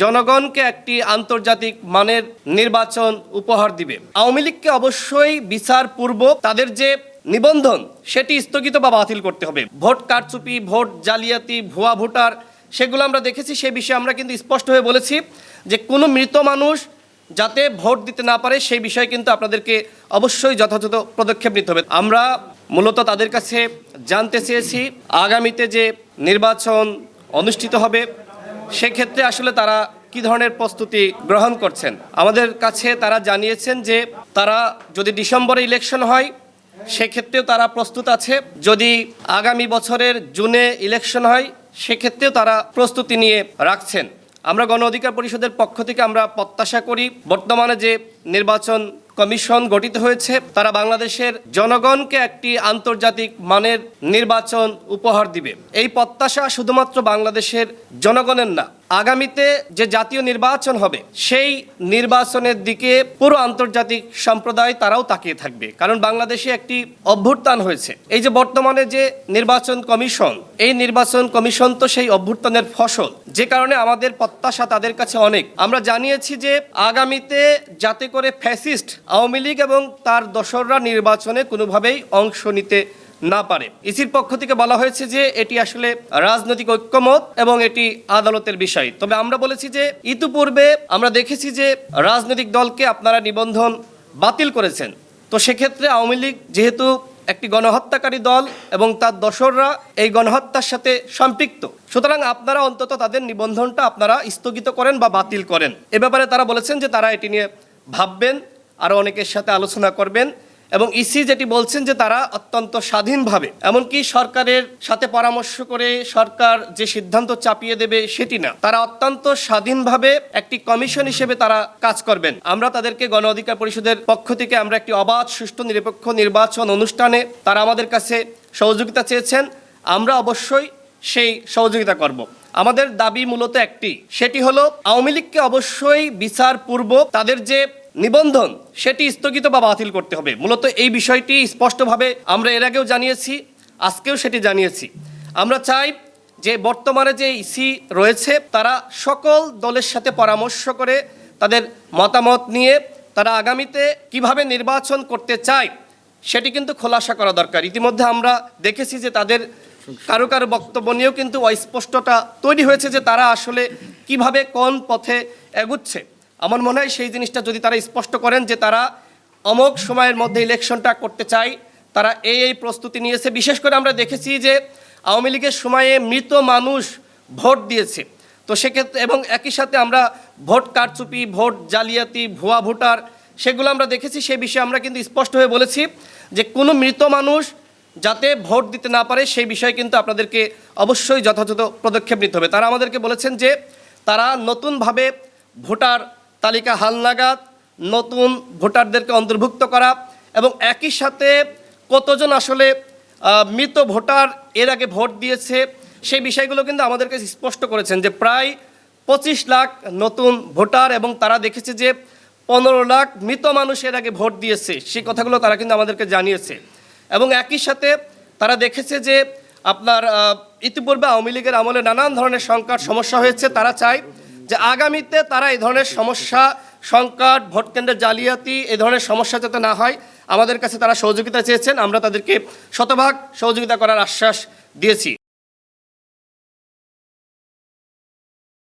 জনগণকে একটি আন্তর্জাতিক মানের নির্বাচন উপহার দিবে। আওয়ামী লীগকে অবশ্যই বিচার পূর্বক তাদের যে নিবন্ধন, সেটি স্থগিত বা বাতিল করতে হবে। ভোট কারচুপি, ভোট জালিয়াতি, ভুয়া ভোটার, সেগুলো আমরা দেখেছি, সে বিষয়ে আমরা কিন্তু স্পষ্ট হয়ে বলেছি যে কোনো মৃত মানুষ যাতে ভোট দিতে না পারে, সেই বিষয়ে কিন্তু আপনাদেরকে অবশ্যই যথাযথ পদক্ষেপ নিতে হবে। আমরা মূলত তাদের কাছে জানতে চেয়েছি, আগামীতে যে নির্বাচন অনুষ্ঠিত হবে সেক্ষেত্রে আসলে তারা কি ধরনের প্রস্তুতি গ্রহণ করছেন? আমাদের কাছে তারা জানিয়েছেন যে তারা যদি ডিসেম্বরে ইলেকশন হয়, সেক্ষেত্রেও তারা প্রস্তুত আছে। যদি আগামী বছরের জুনে ইলেকশন হয়, সেক্ষেত্রেও তারা প্রস্তুতি নিয়ে রাখছেন। আমরা গণ অধিকার পরিষদের পক্ষ থেকে আমরা প্রত্যাশা করি, বর্তমানে যে নির্বাচন কমিশন গঠিত হয়েছে, তারা বাংলাদেশের জনগণকে একটি আন্তর্জাতিক মানের নির্বাচন উপহার দিবে। এই প্রত্যাশা শুধুমাত্র বাংলাদেশের জনগণের না আগামীতে যে জাতীয় নির্বাচন হবে, সেই নির্বাচনের দিকে পুরো আন্তর্জাতিক সম্প্রদায় তারাও তাকিয়ে থাকবে। কারণ বাংলাদেশে একটি অভ্যুত্থান হয়েছে। এই যে বর্তমানে যে নির্বাচন কমিশন, এই নির্বাচন কমিশন তো সেই অভ্যুত্থানের ফসল। যে কারণে আমাদের প্রত্যাশা তাদের কাছে অনেক। আমরা জানিয়েছি যে আগামীতে যাতে করে ফ্যাসিস্ট, আওয়ামী লীগ এবং তার দোসররা নির্বাচনে কোনোভাবেই অংশ নিতে না পারে। ইসির পক্ষ থেকে বলা হয়েছে যে এটি আসলে রাজনৈতিক ঐক্যমত এবং এটি আদালতের বিষয়। তবে আমরা বলেছি যে ইতিপূর্বে আমরা দেখেছি যে রাজনৈতিক দলকে আপনারা নিবন্ধন বাতিল করেছেন। তো সেক্ষেত্রে আওয়ামী লীগ যেহেতু একটি গণহত্যাকারী দল এবং তার দশররা এই গণহত্যার সাথে সম্পৃক্ত, সুতরাং আপনারা অন্তত তাদের নিবন্ধনটা আপনারা স্থগিত করেন বা বাতিল করেন। এ ব্যাপারে তারা বলেছেন যে তারা এটি নিয়ে ভাববেন, আরও অনেকের সাথে আলোচনা করবেন। এবং ইসি যেটি বলছেন যে তারা অত্যন্ত স্বাধীনভাবে, এমনকি সরকারের সাথে পরামর্শ করে সরকার যে সিদ্ধান্ত চাপিয়ে দেবে সেটি না। তারা অত্যন্ত স্বাধীনভাবে একটি কমিশন হিসেবে তারা কাজ করবেন। আমরা তাদেরকে গণ অধিকার পরিষদের পক্ষ থেকে আমরা একটি অবাধ, সুষ্ঠু, নিরপেক্ষ নির্বাচন অনুষ্ঠানে তারা আমাদের কাছে সহযোগিতা চেয়েছেন। আমরা অবশ্যই সেই সহযোগিতা করব। আমাদের দাবি মূলত একটি, সেটি হলো আওয়ামী লীগকে অবশ্যই বিচার পূর্বক তাদের যে নিবন্ধন, সেটি স্থগিত বা বাতিল করতে হবে। মূলত এই বিষয়টি স্পষ্টভাবে আমরা এর আগেও জানিয়েছি, আজকেও সেটি জানিয়েছি। আমরা চাই যে বর্তমানে যে ইসি রয়েছে, তারা সকল দলের সাথে পরামর্শ করে তাদের মতামত নিয়ে তারা আগামীতে কীভাবে নির্বাচন করতে চায়, সেটি কিন্তু খোলাসা করা দরকার। ইতিমধ্যে আমরা দেখেছি যে তাদের কারও কারও বক্তব্য নিয়েও কিন্তু অস্পষ্টতা তৈরি হয়েছে যে তারা আসলে কীভাবে কোন পথে এগুচ্ছে। আমার মনে হয় সেই জিনিসটা যদি তারা স্পষ্ট করেন যে তারা অমোক সময়ের মধ্যে ইলেকশনটা করতে চায়, তারা এই এই প্রস্তুতি নিয়েছে। বিশেষ করে আমরা দেখেছি যে আওয়ামী লীগের সময়ে মৃত মানুষ ভোট দিয়েছে। তো সেক্ষেত্রে এবং একই সাথে আমরা ভোট কারচুপি, ভোট জালিয়াতি, ভুয়া ভোটার সেগুলো আমরা দেখেছি। সেই বিষয়ে আমরা কিন্তু স্পষ্ট হয়ে বলেছি যে কোনো মৃত মানুষ যাতে ভোট দিতে না পারে সেই বিষয়ে কিন্তু আপনাদেরকে অবশ্যই যথাযথ পদক্ষেপ নিতে হবে। তারা আমাদেরকে বলেছেন যে তারা নতুনভাবে ভোটার তালিকা হালনাগাদ নতুন ভোটারদেরকে অন্তর্ভুক্ত করা এবং একই সাথে কতজন আসলে মৃত ভোটার এর আগে ভোট দিয়েছে, সেই বিষয়গুলো কিন্তু আমাদের কাছে স্পষ্ট করেছেন যে প্রায় পঁচিশ লাখ নতুন ভোটার এবং তারা দেখেছে যে পনেরো লাখ মৃত মানুষ এর আগে ভোট দিয়েছে, সেই কথাগুলো তারা কিন্তু আমাদেরকে জানিয়েছে। এবং একই সাথে তারা দেখেছে যে আপনার ইতিপূর্বে আওয়ামী লীগের আমলে নানান ধরনের সংকট, সমস্যা হয়েছে, তারা চায় যে আগামীতে তারা এই ধরনের সমস্যা, সংকট, ভোট কেন্দ্রের জালিয়াতি এ ধরনের সমস্যা যাতে না হয়, আমাদের কাছে তারা সহযোগিতা চেয়েছেন। আমরা তাদেরকে শতভাগ সহযোগিতা করার আশ্বাস দিয়েছি।